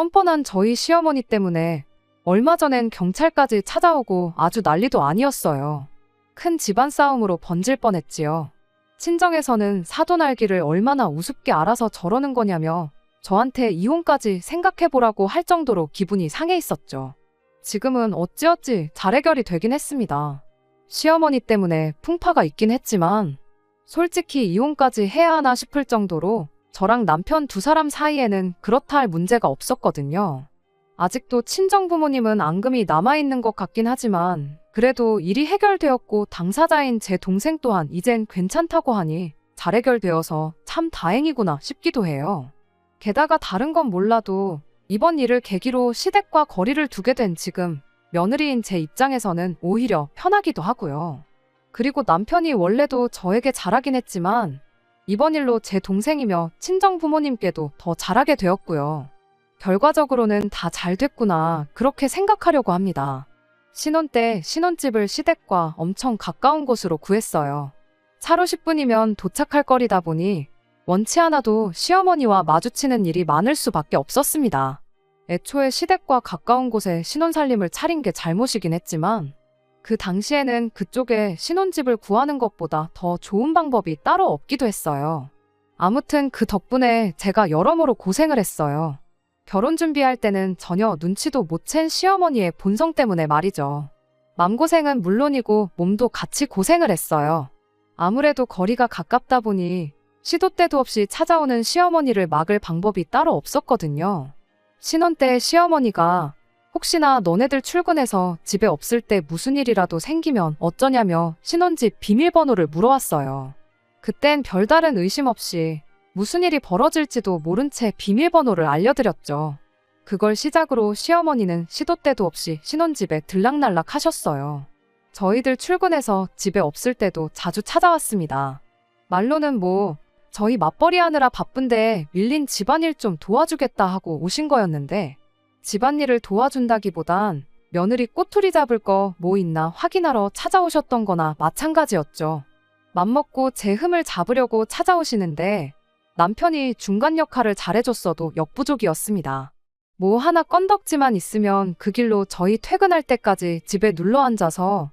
뻔뻔한 저희 시어머니 때문에 얼마 전엔 경찰까지 찾아오고 아주 난리도 아니었어요. 큰 집안 싸움으로 번질 뻔했지요. 친정에서는 사돈 알기를 얼마나 우습게 알아서 저러는 거냐며 저한테 이혼까지 생각해보라고 할 정도로 기분이 상해 있었죠. 지금은 어찌어찌 잘 해결이 되긴 했습니다. 시어머니 때문에 풍파가 있긴 했지만 솔직히 이혼까지 해야 하나 싶을 정도로 저랑 남편 두 사람 사이에는 그렇다 할 문제가 없었거든요. 아직도 친정 부모님은 앙금이 남아있는 것 같긴 하지만 그래도 일이 해결되었고 당사자인 제 동생 또한 이젠 괜찮다고 하니 잘 해결되어서 참 다행이구나 싶기도 해요. 게다가 다른 건 몰라도 이번 일을 계기로 시댁과 거리를 두게 된 지금 며느리인 제 입장에서는 오히려 편하기도 하고요. 그리고 남편이 원래도 저에게 잘하긴 했지만 이번 일로 제 동생이며 친정 부모님께도 더 잘하게 되었고요. 결과적으로는 다 잘 됐구나 그렇게 생각하려고 합니다. 신혼 때 신혼집을 시댁과 엄청 가까운 곳으로 구했어요. 차로 10분이면 도착할 거리다 보니 원치 않아도 시어머니와 마주치는 일이 많을 수밖에 없었습니다. 애초에 시댁과 가까운 곳에 신혼살림을 차린 게 잘못이긴 했지만 그 당시에는 그쪽에 신혼집을 구하는 것보다 더 좋은 방법이 따로 없기도 했어요. 아무튼 그 덕분에 제가 여러모로 고생을 했어요. 결혼 준비할 때는 전혀 눈치도 못 챈 시어머니의 본성 때문에 말이죠. 맘고생은 물론이고 몸도 같이 고생을 했어요. 아무래도 거리가 가깝다 보니 시도 때도 없이 찾아오는 시어머니를 막을 방법이 따로 없었거든요. 신혼 때 시어머니가 혹시나 너네들 출근해서 집에 없을 때 무슨 일이라도 생기면 어쩌냐며 신혼집 비밀번호를 물어왔어요. 그땐 별다른 의심 없이 무슨 일이 벌어질지도 모른 채 비밀번호를 알려드렸죠. 그걸 시작으로 시어머니는 시도 때도 없이 신혼집에 들락날락 하셨어요. 저희들 출근해서 집에 없을 때도 자주 찾아왔습니다. 말로는 뭐, 저희 맞벌이 하느라 바쁜데 밀린 집안일 좀 도와주겠다 하고 오신 거였는데, 집안일을 도와준다기보단 며느리 꼬투리 잡을 거 뭐 있나 확인하러 찾아오셨던 거나 마찬가지였죠. 맘먹고 제 흠을 잡으려고 찾아오시는데 남편이 중간 역할을 잘해줬어도 역부족이었습니다. 뭐 하나 건덕지만 있으면 그 길로 저희 퇴근할 때까지 집에 눌러 앉아서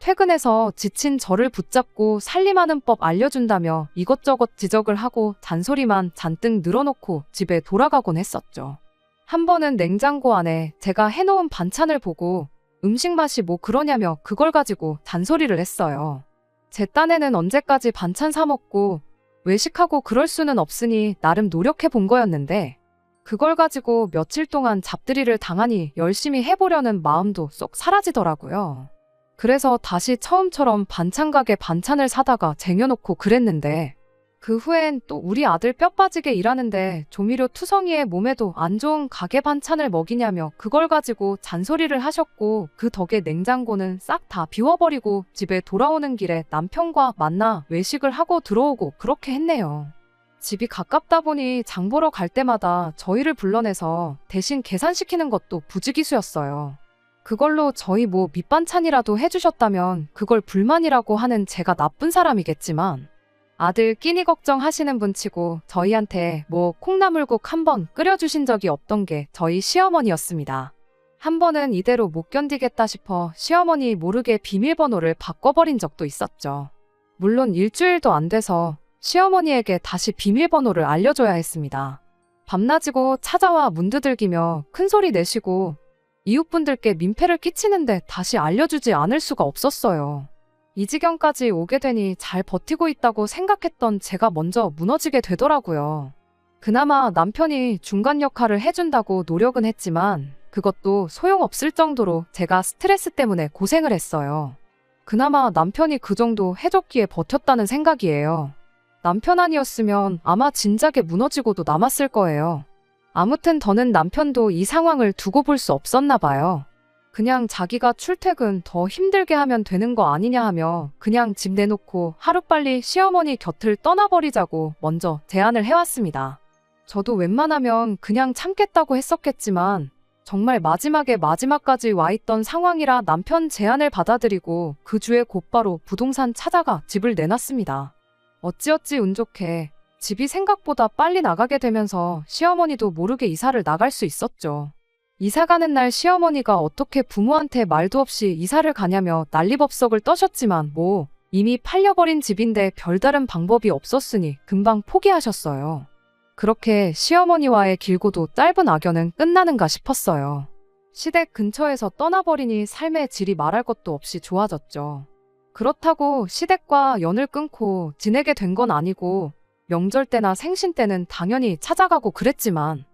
퇴근해서 지친 저를 붙잡고 살림하는 법 알려준다며 이것저것 지적을 하고 잔소리만 잔뜩 늘어놓고 집에 돌아가곤 했었죠. 한 번은 냉장고 안에 제가 해놓은 반찬을 보고 음식 맛이 뭐 그러냐며 그걸 가지고 잔소리를 했어요. 제 딴에는 언제까지 반찬 사먹고 외식하고 그럴 수는 없으니 나름 노력해 본 거였는데 그걸 가지고 며칠 동안 잡들이를 당하니 열심히 해보려는 마음도 쏙 사라지더라고요. 그래서 다시 처음처럼 반찬 가게 반찬을 사다가 쟁여놓고 그랬는데 그 후엔 또 우리 아들 뼈 빠지게 일하는데 조미료 투성이의 몸에도 안 좋은 가게 반찬을 먹이냐며 그걸 가지고 잔소리를 하셨고 그 덕에 냉장고는 싹 다 비워버리고 집에 돌아오는 길에 남편과 만나 외식을 하고 들어오고 그렇게 했네요. 집이 가깝다 보니 장 보러 갈 때마다 저희를 불러내서 대신 계산시키는 것도 부지기수였어요. 그걸로 저희 뭐 밑반찬이라도 해주셨다면 그걸 불만이라고 하는 제가 나쁜 사람이겠지만 아들 끼니 걱정하시는 분 치고 저희한테 뭐 콩나물국 한 번 끓여주신 적이 없던 게 저희 시어머니였습니다. 한 번은 이대로 못 견디겠다 싶어 시어머니 모르게 비밀번호를 바꿔버린 적도 있었죠. 물론 일주일도 안 돼서 시어머니에게 다시 비밀번호를 알려줘야 했습니다. 밤낮이고 찾아와 문 두들기며 큰소리 내시고 이웃분들께 민폐를 끼치는데 다시 알려주지 않을 수가 없었어요. 이 지경까지 오게 되니 잘 버티고 있다고 생각했던 제가 먼저 무너지게 되더라고요. 그나마 남편이 중간 역할을 해준다고 노력은 했지만 그것도 소용없을 정도로 제가 스트레스 때문에 고생을 했어요. 그나마 남편이 그 정도 해줬기에 버텼다는 생각이에요. 남편 아니었으면 아마 진작에 무너지고도 남았을 거예요. 아무튼 더는 남편도 이 상황을 두고 볼 수 없었나 봐요. 그냥 자기가 출퇴근 더 힘들게 하면 되는 거 아니냐 하며 그냥 집 내놓고 하루빨리 시어머니 곁을 떠나버리자고 먼저 제안을 해왔습니다. 저도 웬만하면 그냥 참겠다고 했었겠지만 정말 마지막에 마지막까지 와 있던 상황이라 남편 제안을 받아들이고 그 주에 곧바로 부동산 찾아가 집을 내놨습니다. 어찌어찌 운 좋게 집이 생각보다 빨리 나가게 되면서 시어머니도 모르게 이사를 나갈 수 있었죠. 이사 가는 날 시어머니가 어떻게 부모한테 말도 없이 이사를 가냐며 난리법석을 떠셨지만 뭐 이미 팔려버린 집인데 별다른 방법이 없었으니 금방 포기하셨어요. 그렇게 시어머니와의 길고도 짧은 악연은 끝나는가 싶었어요. 시댁 근처에서 떠나버리니 삶의 질이 말할 것도 없이 좋아졌죠. 그렇다고 시댁과 연을 끊고 지내게 된 건 아니고 명절 때나 생신 때는 당연히 찾아가고 그랬지만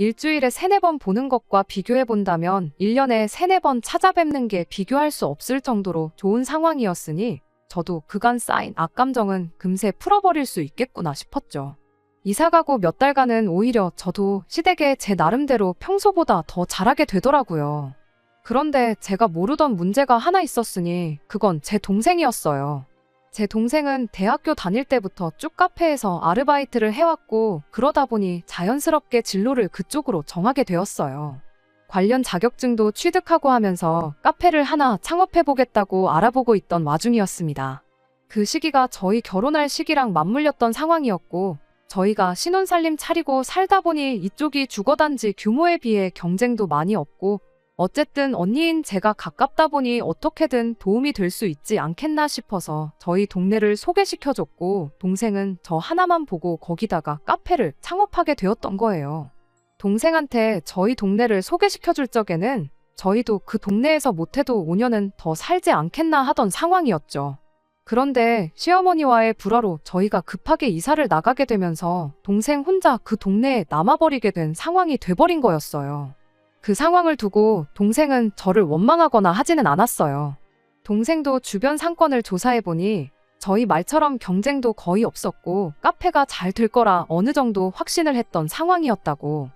일주일에 세네 번 보는 것과 비교해 본다면 1년에 세네 번 찾아뵙는 게 비교할 수 없을 정도로 좋은 상황이었으니 저도 그간 쌓인 악감정은 금세 풀어버릴 수 있겠구나 싶었죠. 이사 가고 몇 달간은 오히려 저도 시댁에 제 나름대로 평소보다 더 잘하게 되더라고요. 그런데 제가 모르던 문제가 하나 있었으니 그건 제 동생이었어요. 제 동생은 대학교 다닐 때부터 쭉 카페에서 아르바이트를 해왔고 그러다 보니 자연스럽게 진로를 그쪽으로 정하게 되었어요. 관련 자격증도 취득하고 하면서 카페를 하나 창업해보겠다고 알아보고 있던 와중이었습니다. 그 시기가 저희 결혼할 시기랑 맞물렸던 상황이었고 저희가 신혼살림 차리고 살다 보니 이쪽이 주거단지 규모에 비해 경쟁도 많이 없고 어쨌든 언니인 제가 가깝다 보니 어떻게든 도움이 될 수 있지 않겠나 싶어서 저희 동네를 소개시켜줬고 동생은 저 하나만 보고 거기다가 카페를 창업하게 되었던 거예요. 동생한테 저희 동네를 소개시켜줄 적에는 저희도 그 동네에서 못해도 5년은 더 살지 않겠나 하던 상황이었죠. 그런데 시어머니와의 불화로 저희가 급하게 이사를 나가게 되면서 동생 혼자 그 동네에 남아버리게 된 상황이 돼버린 거였어요. 그 상황을 두고 동생은 저를 원망하거나 하지는 않았어요. 동생도 주변 상권을 조사해보니 저희 말처럼 경쟁도 거의 없었고 카페가 잘 될 거라 어느 정도 확신을 했던 상황이었다고.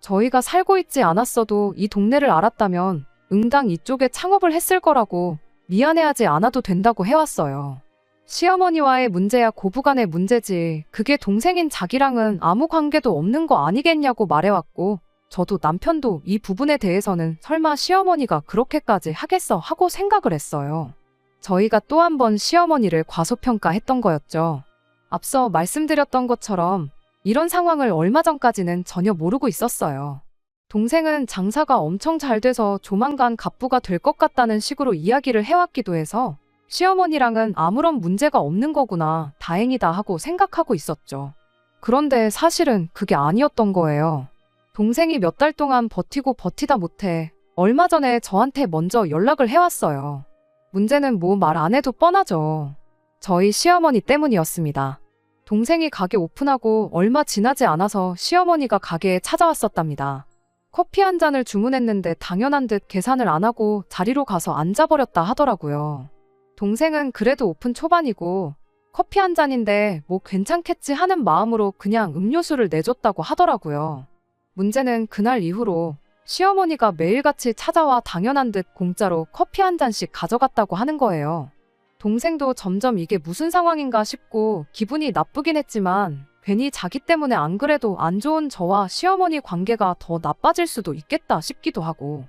저희가 살고 있지 않았어도 이 동네를 알았다면 응당 이쪽에 창업을 했을 거라고 미안해하지 않아도 된다고 해왔어요. 시어머니와의 문제야 고부간의 문제지 그게 동생인 자기랑은 아무 관계도 없는 거 아니겠냐고 말해왔고 저도 남편도 이 부분에 대해서는 설마 시어머니가 그렇게까지 하겠어 하고 생각을 했어요. 저희가 또 한 번 시어머니를 과소평가했던 거였죠. 앞서 말씀드렸던 것처럼 이런 상황을 얼마 전까지는 전혀 모르고 있었어요. 동생은 장사가 엄청 잘 돼서 조만간 갑부가 될 것 같다는 식으로 이야기를 해왔기도 해서 시어머니랑은 아무런 문제가 없는 거구나 다행이다 하고 생각하고 있었죠. 그런데 사실은 그게 아니었던 거예요. 동생이 몇 달 동안 버티고 버티다 못해 얼마 전에 저한테 먼저 연락을 해왔어요. 문제는 뭐 말 안 해도 뻔하죠. 저희 시어머니 때문이었습니다. 동생이 가게 오픈하고 얼마 지나지 않아서 시어머니가 가게에 찾아왔었답니다. 커피 한 잔을 주문했는데 당연한 듯 계산을 안 하고 자리로 가서 앉아버렸다 하더라고요. 동생은 그래도 오픈 초반이고 커피 한 잔인데 뭐 괜찮겠지 하는 마음으로 그냥 음료수를 내줬다고 하더라고요. 문제는 그날 이후로 시어머니가 매일같이 찾아와 당연한 듯 공짜로 커피 한 잔씩 가져갔다고 하는 거예요. 동생도 점점 이게 무슨 상황인가 싶고 기분이 나쁘긴 했지만 괜히 자기 때문에 안 그래도 안 좋은 저와 시어머니 관계가 더 나빠질 수도 있겠다 싶기도 하고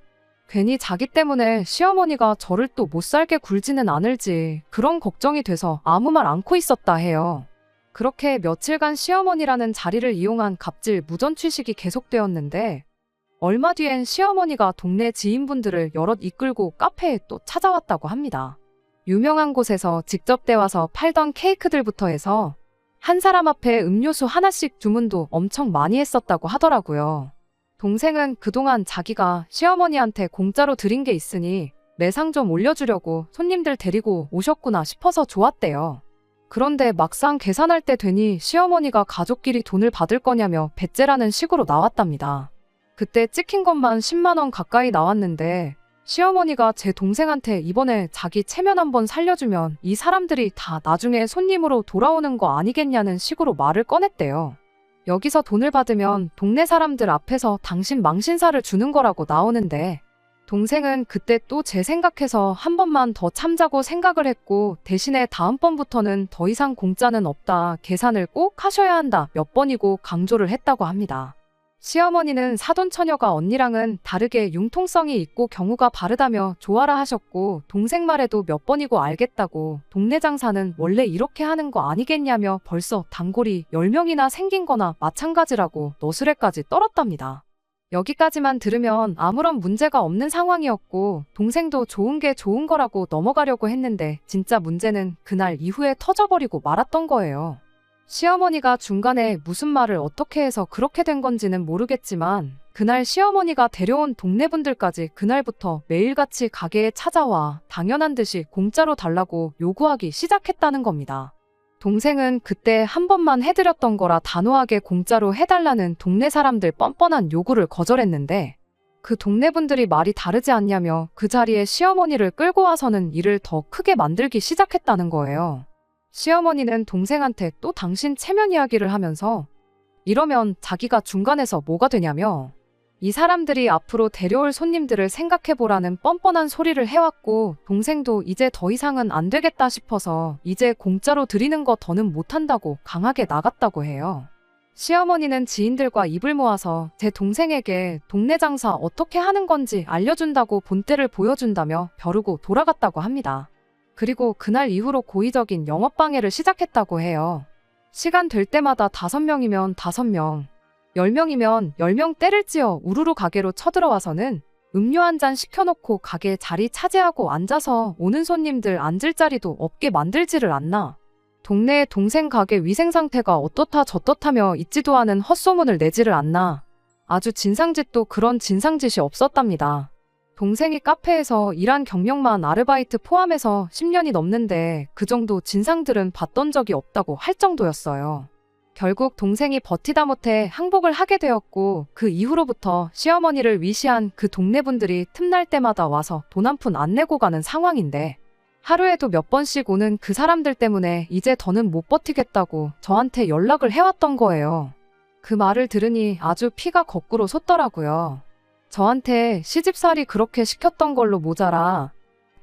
괜히 자기 때문에 시어머니가 저를 또 못 살게 굴지는 않을지 그런 걱정이 돼서 아무 말 않고 있었다 해요. 그렇게 며칠간 시어머니라는 자리를 이용한 갑질 무전 취식이 계속되었는데 얼마 뒤엔 시어머니가 동네 지인분들을 여럿 이끌고 카페에 또 찾아왔다고 합니다. 유명한 곳에서 직접 대와서 팔던 케이크들부터 해서 한 사람 앞에 음료수 하나씩 주문도 엄청 많이 했었다고 하더라고요. 동생은 그동안 자기가 시어머니한테 공짜로 드린 게 있으니 매상 좀 올려주려고 손님들 데리고 오셨구나 싶어서 좋았대요. 그런데 막상 계산할 때 되니 시어머니가 가족끼리 돈을 받을 거냐며 배째라는 식으로 나왔답니다. 그때 찍힌 것만 10만 원 가까이 나왔는데 시어머니가 제 동생한테 이번에 자기 체면 한번 살려주면 이 사람들이 다 나중에 손님으로 돌아오는 거 아니겠냐는 식으로 말을 꺼냈대요. 여기서 돈을 받으면 동네 사람들 앞에서 당신 망신사를 주는 거라고 나오는데 동생은 그때 또제 생각해서 한 번만 더 참자고 생각을 했고 대신에 다음번부터는 더 이상 공짜는 없다. 계산을 꼭 하셔야 한다. 몇 번이고 강조를 했다고 합니다. 시어머니는 사돈 처녀가 언니랑은 다르게 융통성이 있고 경우가 바르다며 좋아라 하셨고 동생 말에도 몇 번이고 알겠다고 동네 장사는 원래 이렇게 하는 거 아니겠냐며 벌써 단골이 10명이나 생긴 거나 마찬가지라고 너스레까지 떨었답니다. 여기까지만 들으면 아무런 문제가 없는 상황이었고 동생도 좋은 게 좋은 거라고 넘어가려고 했는데 진짜 문제는 그날 이후에 터져버리고 말았던 거예요. 시어머니가 중간에 무슨 말을 어떻게 해서 그렇게 된 건지는 모르겠지만 그날 시어머니가 데려온 동네 분들까지 그날부터 매일같이 가게에 찾아와 당연한 듯이 공짜로 달라고 요구하기 시작했다는 겁니다. 동생은 그때 한 번만 해드렸던 거라 단호하게 공짜로 해달라는 동네 사람들 뻔뻔한 요구를 거절했는데 그 동네 분들이 말이 다르지 않냐며 그 자리에 시어머니를 끌고 와서는 일을 더 크게 만들기 시작했다는 거예요. 시어머니는 동생한테 또 당신 체면 이야기를 하면서 이러면 자기가 중간에서 뭐가 되냐며 이 사람들이 앞으로 데려올 손님들을 생각해보라는 뻔뻔한 소리를 해왔고 동생도 이제 더 이상은 안 되겠다 싶어서 이제 공짜로 드리는 거 더는 못한다고 강하게 나갔다고 해요. 시어머니는 지인들과 입을 모아서 제 동생에게 동네 장사 어떻게 하는 건지 알려준다고 본때를 보여준다며 벼르고 돌아갔다고 합니다. 그리고 그날 이후로 고의적인 영업방해를 시작했다고 해요. 시간 될 때마다 다섯 명이면 다섯 명, 열 명이면 열명 때를 찌어 우르르 가게로 쳐들어와서는 음료 한 잔 시켜놓고 가게 자리 차지하고 앉아서 오는 손님들 앉을 자리도 없게 만들지를 않나. 동네의 동생 가게 위생 상태가 어떻다 저떻다며 있지도 않은 헛소문을 내지를 않나. 아주 진상짓도 그런 진상짓이 없었답니다. 동생이 카페에서 일한 경력만 아르바이트 포함해서 10년이 넘는데 그 정도 진상들은 봤던 적이 없다고 할 정도였어요. 결국 동생이 버티다 못해 항복을 하게 되었고 그 이후로부터 시어머니를 위시한 그 동네 분들이 틈날 때마다 와서 돈 한 푼 안 내고 가는 상황인데 하루에도 몇 번씩 오는 그 사람들 때문에 이제 더는 못 버티겠다고 저한테 연락을 해왔던 거예요. 그 말을 들으니 아주 피가 거꾸로 솟더라고요. 저한테 시집살이 그렇게 시켰던 걸로 모자라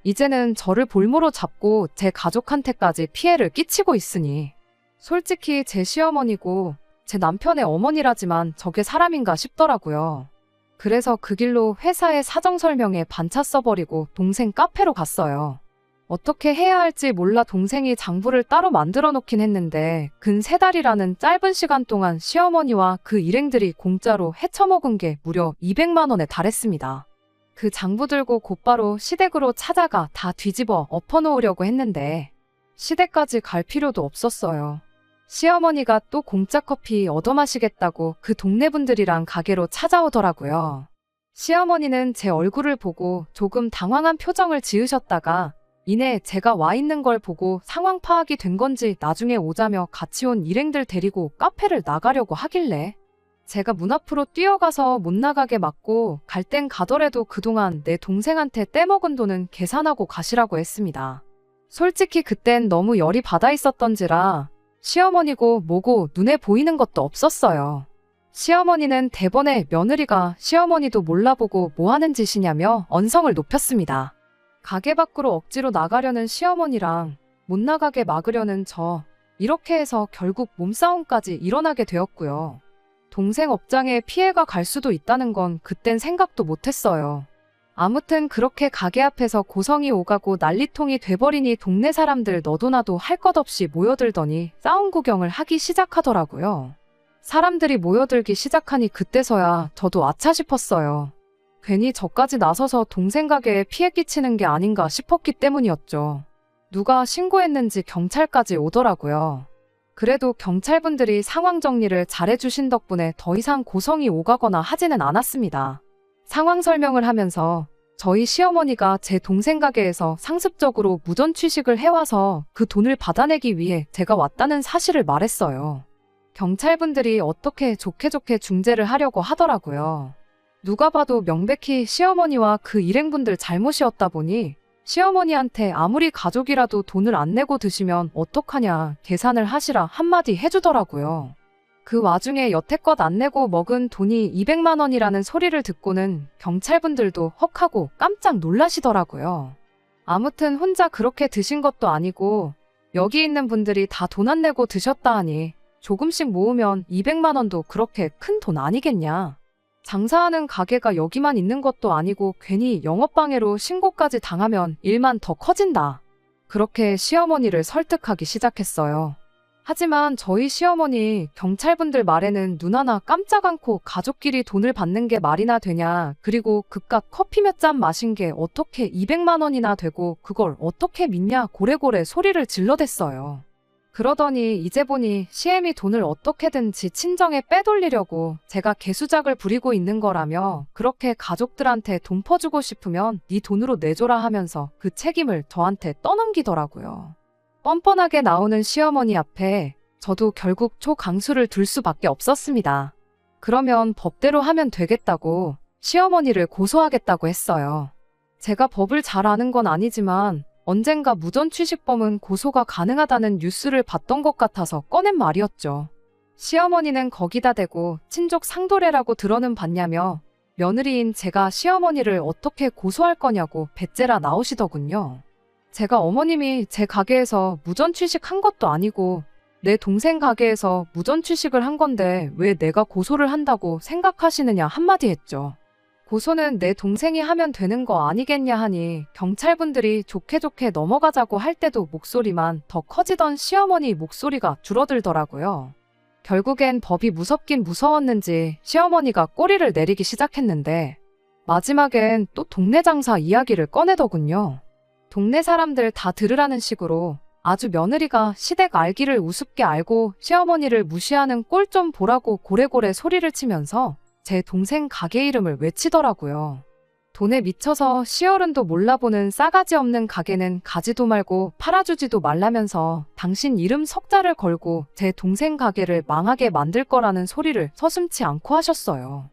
이제는 저를 볼모로 잡고 제 가족한테까지 피해를 끼치고 있으니 솔직히 제 시어머니고 제 남편의 어머니라지만 저게 사람인가 싶더라고요. 그래서 그 길로 회사에 사정 설명에 반차 써버리고 동생 카페로 갔어요. 어떻게 해야 할지 몰라 동생이 장부를 따로 만들어 놓긴 했는데 근 세 달이라는 짧은 시간 동안 시어머니와 그 일행들이 공짜로 헤쳐먹은 게 무려 200만 원에 달했습니다. 그 장부 들고 곧바로 시댁으로 찾아가 다 뒤집어 엎어놓으려고 했는데 시댁까지 갈 필요도 없었어요. 시어머니가 또 공짜 커피 얻어 마시겠다고 그 동네 분들이랑 가게로 찾아오더라고요. 시어머니는 제 얼굴을 보고 조금 당황한 표정을 지으셨다가 이내 제가 와 있는 걸 보고 상황 파악이 된 건지 나중에 오자며 같이 온 일행들 데리고 카페를 나가려고 하길래 제가 문 앞으로 뛰어가서 못 나가게 막고 갈 땐 가더라도 그동안 내 동생한테 떼먹은 돈은 계산하고 가시라고 했습니다. 솔직히 그땐 너무 열이 받아 있었던지라 시어머니고 뭐고 눈에 보이는 것도 없었어요. 시어머니는 대번에 며느리가 시어머니도 몰라보고 뭐 하는 짓이냐며 언성을 높였습니다. 가게 밖으로 억지로 나가려는 시어머니랑 못 나가게 막으려는 저. 이렇게 해서 결국 몸싸움까지 일어나게 되었고요. 동생 업장에 피해가 갈 수도 있다는 건 그땐 생각도 못했어요. 아무튼 그렇게 가게 앞에서 고성이 오가고 난리통이 돼버리니 동네 사람들 너도나도 할 것 없이 모여들더니 싸움 구경을 하기 시작하더라고요. 사람들이 모여들기 시작하니 그때서야 저도 아차 싶었어요. 괜히 저까지 나서서 동생 가게에 피해 끼치는 게 아닌가 싶었기 때문이었죠. 누가 신고했는지 경찰까지 오더라고요. 그래도 경찰분들이 상황 정리를 잘해주신 덕분에 더 이상 고성이 오가거나 하지는 않았습니다. 상황 설명을 하면서 저희 시어머니가 제 동생 가게에서 상습적으로 무전 취식을 해와서 그 돈을 받아내기 위해 제가 왔다는 사실을 말했어요. 경찰분들이 어떻게 좋게 좋게 중재를 하려고 하더라고요. 누가 봐도 명백히 시어머니와 그 일행분들 잘못이었다 보니 시어머니한테 아무리 가족이라도 돈을 안 내고 드시면 어떡하냐 계산을 하시라 한마디 해주더라고요. 그 와중에 여태껏 안 내고 먹은 돈이 200만 원이라는 소리를 듣고는 경찰분들도 헉하고 깜짝 놀라시더라고요. 아무튼 혼자 그렇게 드신 것도 아니고 여기 있는 분들이 다 돈 안 내고 드셨다 하니 조금씩 모으면 200만 원도 그렇게 큰 돈 아니겠냐. 장사하는 가게가 여기만 있는 것도 아니고 괜히 영업방해로 신고까지 당하면 일만 더 커진다. 그렇게 시어머니를 설득하기 시작했어요. 하지만 저희 시어머니 경찰분들 말에는 눈 하나 깜짝 않고 가족끼리 돈을 받는 게 말이나 되냐. 그리고 그깟 커피 몇 잔 마신 게 어떻게 200만 원이나 되고 그걸 어떻게 믿냐 고래고래 소리를 질러댔어요. 그러더니 이제 보니 시엠이 돈을 어떻게든지 친정에 빼돌리려고 제가 개수작을 부리고 있는 거라며 그렇게 가족들한테 돈 퍼주고 싶으면 네 돈으로 내줘라 하면서 그 책임을 저한테 떠넘기더라고요. 뻔뻔하게 나오는 시어머니 앞에 저도 결국 초강수를 둘 수밖에 없었습니다. 그러면 법대로 하면 되겠다고 시어머니를 고소하겠다고 했어요. 제가 법을 잘 아는 건 아니지만 언젠가 무전 취식범은 고소가 가능하다는 뉴스를 봤던 것 같아서 꺼낸 말이었죠. 시어머니는 거기다 대고 친족 상도례라고 들어는 봤냐며 며느리인 제가 시어머니를 어떻게 고소할 거냐고 배째라 나오시더군요. 제가 어머님이 제 가게에서 무전 취식한 것도 아니고 내 동생 가게에서 무전 취식을 한 건데 왜 내가 고소를 한다고 생각하시느냐 한마디 했죠. 고소는 내 동생이 하면 되는 거 아니겠냐 하니 경찰분들이 좋게 좋게 넘어가자고 할 때도 목소리만 더 커지던 시어머니 목소리가 줄어들더라고요. 결국엔 법이 무섭긴 무서웠는지 시어머니가 꼬리를 내리기 시작했는데 마지막엔 또 동네 장사 이야기를 꺼내더군요. 동네 사람들 다 들으라는 식으로 아주 며느리가 시댁 알기를 우습게 알고 시어머니를 무시하는 꼴 좀 보라고 고래고래 소리를 치면서 제 동생 가게 이름을 외치더라고요. 돈에 미쳐서 시어른도 몰라보는 싸가지 없는 가게는 가지도 말고 팔아주지도 말라면서 당신 이름 석자를 걸고 제 동생 가게를 망하게 만들 거라는 소리를 서슴치 않고 하셨어요.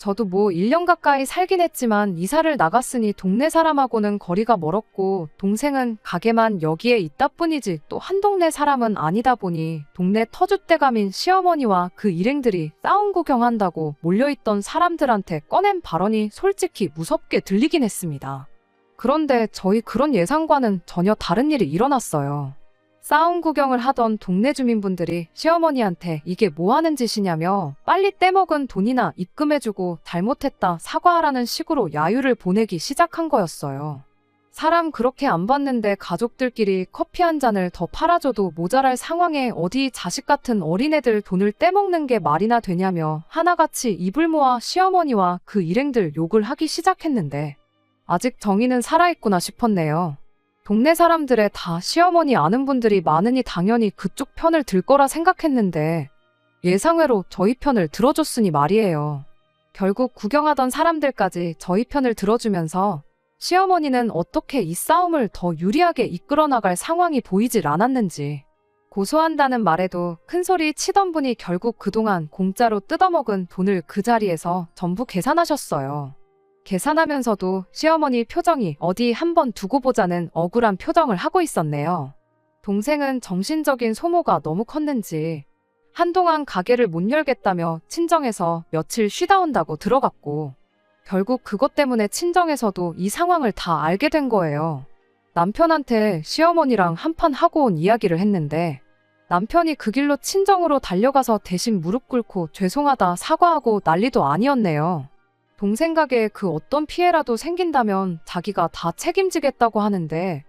저도 뭐 1년 가까이 살긴 했지만 이사를 나갔으니 동네 사람하고는 거리가 멀었고 동생은 가게만 여기에 있다 뿐이지 또 한 동네 사람은 아니다 보니 동네 터줏대감인 시어머니와 그 일행들이 싸움 구경한다고 몰려있던 사람들한테 꺼낸 발언이 솔직히 무섭게 들리긴 했습니다. 그런데 저희 그런 예상과는 전혀 다른 일이 일어났어요. 싸움 구경을 하던 동네 주민분들이 시어머니한테 이게 뭐 하는 짓이냐며 빨리 떼먹은 돈이나 입금해주고 잘못했다 사과하라는 식으로 야유를 보내기 시작한 거였어요. 사람 그렇게 안 봤는데 가족들끼리 커피 한 잔을 더 팔아줘도 모자랄 상황에 어디 자식 같은 어린애들 돈을 떼먹는 게 말이나 되냐며 하나같이 입을 모아 시어머니와 그 일행들 욕을 하기 시작했는데 아직 정의는 살아있구나 싶었네요. 동네 사람들의 다 시어머니 아는 분들이 많으니 당연히 그쪽 편을 들 거라 생각했는데 예상외로 저희 편을 들어줬으니 말이에요. 결국 구경하던 사람들까지 저희 편을 들어주면서 시어머니는 어떻게 이 싸움을 더 유리하게 이끌어 나갈 상황이 보이질 않았는지 고소한다는 말에도 큰 소리 치던 분이 결국 그동안 공짜로 뜯어먹은 돈을 그 자리에서 전부 계산하셨어요. 계산하면서도 시어머니 표정이 어디 한번 두고 보자는 억울한 표정을 하고 있었네요. 동생은 정신적인 소모가 너무 컸는지 한동안 가게를 못 열겠다며 친정에서 며칠 쉬다 온다고 들어갔고 결국 그것 때문에 친정에서도 이 상황을 다 알게 된 거예요. 남편한테 시어머니랑 한판 하고 온 이야기를 했는데 남편이 그 길로 친정으로 달려가서 대신 무릎 꿇고 죄송하다 사과하고 난리도 아니었네요. 동생 가게에 그 어떤 피해라도 생긴다면 자기가 다 책임지겠다고 하는데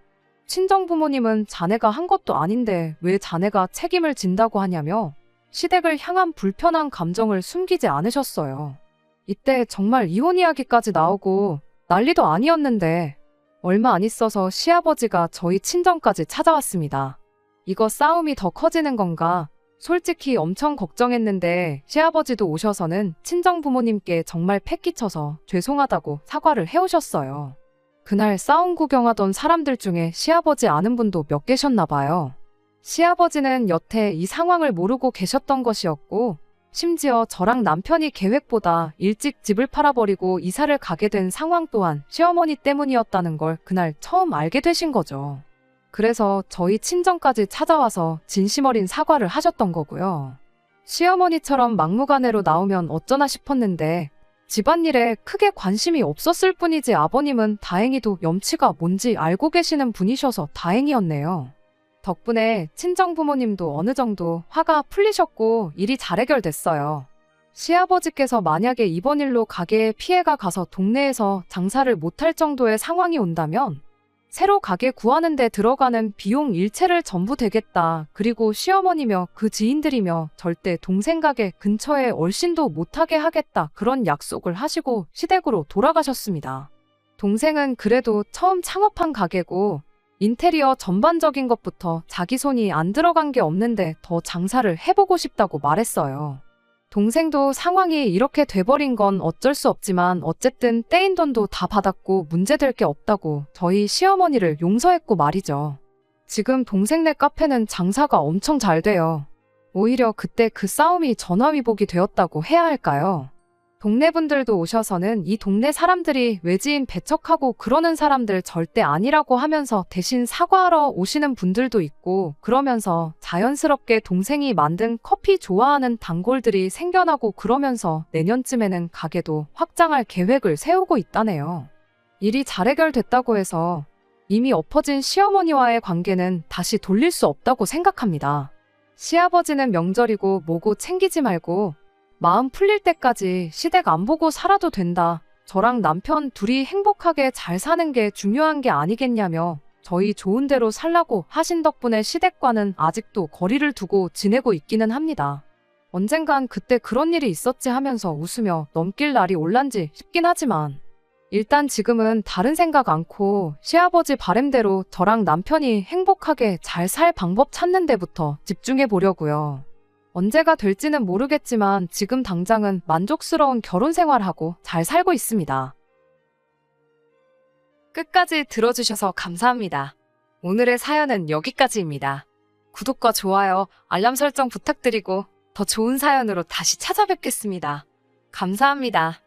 친정 부모님은 자네가 한 것도 아닌데 왜 자네가 책임을 진다고 하냐며 시댁을 향한 불편한 감정을 숨기지 않으셨어요. 이때 정말 이혼 이야기까지 나오고 난리도 아니었는데 얼마 안 있어서 시아버지가 저희 친정까지 찾아왔습니다. 이거 싸움이 더 커지는 건가? 솔직히 엄청 걱정했는데 시아버지도 오셔서는 친정 부모님께 정말 패 끼쳐서 죄송하다고 사과를 해오셨어요. 그날 싸움 구경하던 사람들 중에 시아버지 아는 분도 몇 계셨나 봐요. 시아버지는 여태 이 상황을 모르고 계셨던 것이었고 심지어 저랑 남편이 계획보다 일찍 집을 팔아버리고 이사를 가게 된 상황 또한 시어머니 때문이었다는 걸 그날 처음 알게 되신 거죠. 그래서 저희 친정까지 찾아와서 진심 어린 사과를 하셨던 거고요. 시어머니처럼 막무가내로 나오면 어쩌나 싶었는데 집안일에 크게 관심이 없었을 뿐이지 아버님은 다행히도 염치가 뭔지 알고 계시는 분이셔서 다행이었네요. 덕분에 친정 부모님도 어느 정도 화가 풀리셨고 일이 잘 해결됐어요. 시아버지께서 만약에 이번 일로 가게에 피해가 가서 동네에서 장사를 못할 정도의 상황이 온다면 새로 가게 구하는데 들어가는 비용 일체를 전부 대겠다. 그리고 시어머니며 그 지인들이며 절대 동생 가게 근처에 얼씬도 못하게 하겠다. 그런 약속을 하시고 시댁으로 돌아가셨습니다. 동생은 그래도 처음 창업한 가게고 인테리어 전반적인 것부터 자기 손이 안 들어간 게 없는데 더 장사를 해보고 싶다고 말했어요. 동생도 상황이 이렇게 돼버린 건 어쩔 수 없지만 어쨌든 떼인 돈도 다 받았고 문제될 게 없다고 저희 시어머니를 용서했고 말이죠. 지금 동생네 카페는 장사가 엄청 잘 돼요. 오히려 그때 그 싸움이 전화위복이 되었다고 해야 할까요? 동네 분들도 오셔서는 이 동네 사람들이 외지인 배척하고 그러는 사람들 절대 아니라고 하면서 대신 사과하러 오시는 분들도 있고 그러면서 자연스럽게 동생이 만든 커피 좋아하는 단골들이 생겨나고 그러면서 내년쯤에는 가게도 확장할 계획을 세우고 있다네요. 일이 잘 해결됐다고 해서 이미 엎어진 시어머니와의 관계는 다시 돌릴 수 없다고 생각합니다. 시아버지는 명절이고 뭐고 챙기지 말고 마음 풀릴 때까지 시댁 안 보고 살아도 된다. 저랑 남편 둘이 행복하게 잘 사는 게 중요한 게 아니겠냐며 저희 좋은 대로 살라고 하신 덕분에 시댁과는 아직도 거리를 두고 지내고 있기는 합니다. 언젠간 그때 그런 일이 있었지 하면서 웃으며 넘길 날이 올란지 싶긴 하지만 일단 지금은 다른 생각 않고 시아버지 바램대로 저랑 남편이 행복하게 잘 살 방법 찾는 데부터 집중해 보려고요. 언제가 될지는 모르겠지만 지금 당장은 만족스러운 결혼 생활하고 잘 살고 있습니다. 끝까지 들어주셔서 감사합니다. 오늘의 사연은 여기까지입니다. 구독과 좋아요, 알람 설정 부탁드리고 더 좋은 사연으로 다시 찾아뵙겠습니다. 감사합니다.